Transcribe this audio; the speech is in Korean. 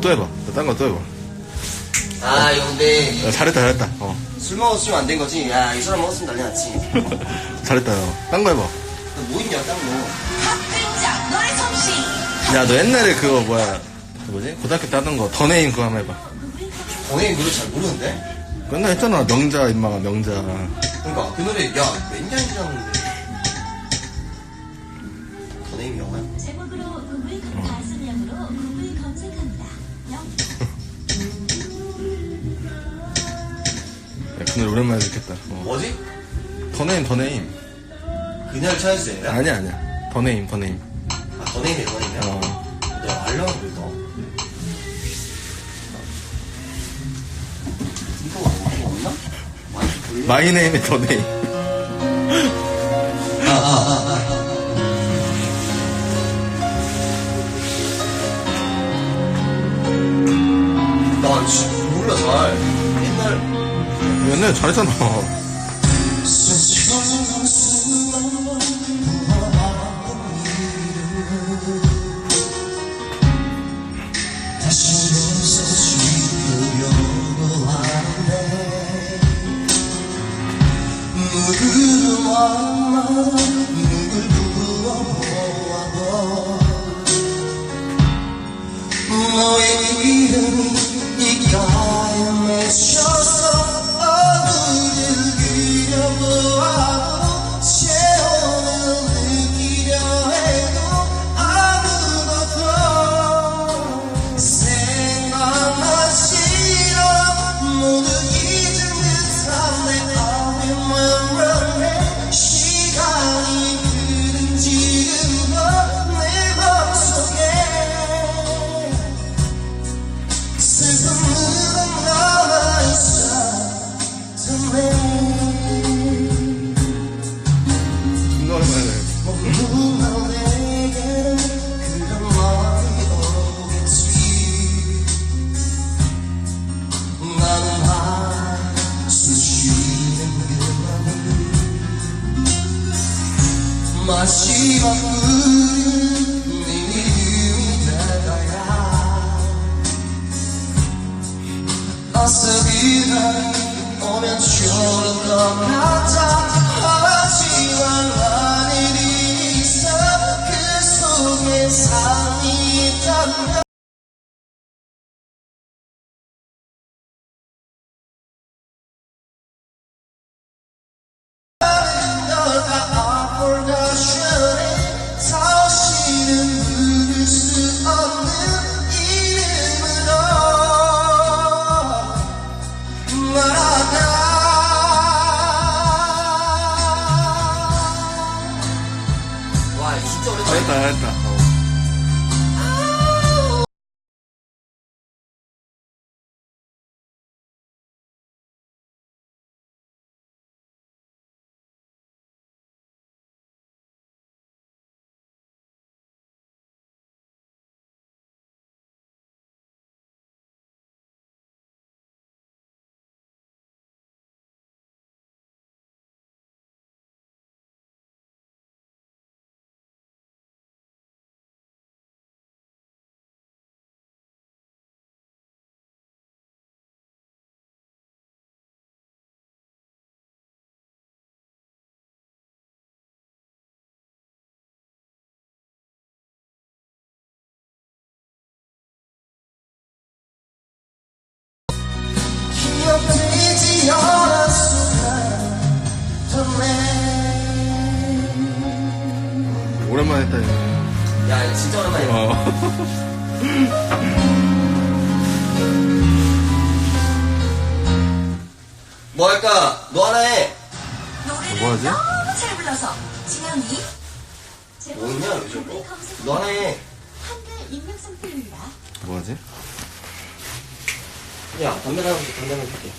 또 해봐. 딴 거 또 해봐. 아, 근데 야, 잘했다, 잘했다. 어. 술 먹었으면 안 된 거지. 야, 이 사람 먹었으면 난리 났지. 잘했다, 요. 딴거 해봐. 뭐 있냐, 딴 거. 박근장 노래 솜씨 야, 너 옛날에 그거 뭐야. 그 뭐지? 고등학교 때 하던 거, 더 네임 그거 한번 해봐. 본인이 노래 잘 모르는데? 맨날 했잖아. 명자, 임마가 명자. 그러니까 그 노래 야, 몇 년이 지났는데. 제목으로 구글 검 가수명으로 구글 검색합니다. 영. 야, 그 노래 오랜만에 듣겠다. 어. 뭐지? 더네임, 더네임. 그녀를 있나? 아니야, 아니야. 더네임, 더네임. 아, 더네임이 더네임이야? 어. 내가 거 있다. 이거 이거 없나? 많이 돌려. 마이네임의 더네임. 나 진짜 몰라 잘. 옛날 옛날에 잘했잖아. 너의 이름이 이 네 이름이 될거야 어서 그날이 오면 좋을 것 같아 하지만 난 일이 있어 그 속에 삶이 있다면 진짜 오랜만에 했다, 이거. 야 이거 진짜 오랜만이야 어. 뭐 할까? 너 하나 해 노래를 뭐 하지? 너무 잘 불러서 진영이 뭐 있냐 요즘 거? 너 하나 해 한글 입력 상태입니다. 뭐하지? 야 담배 나면 담배 필게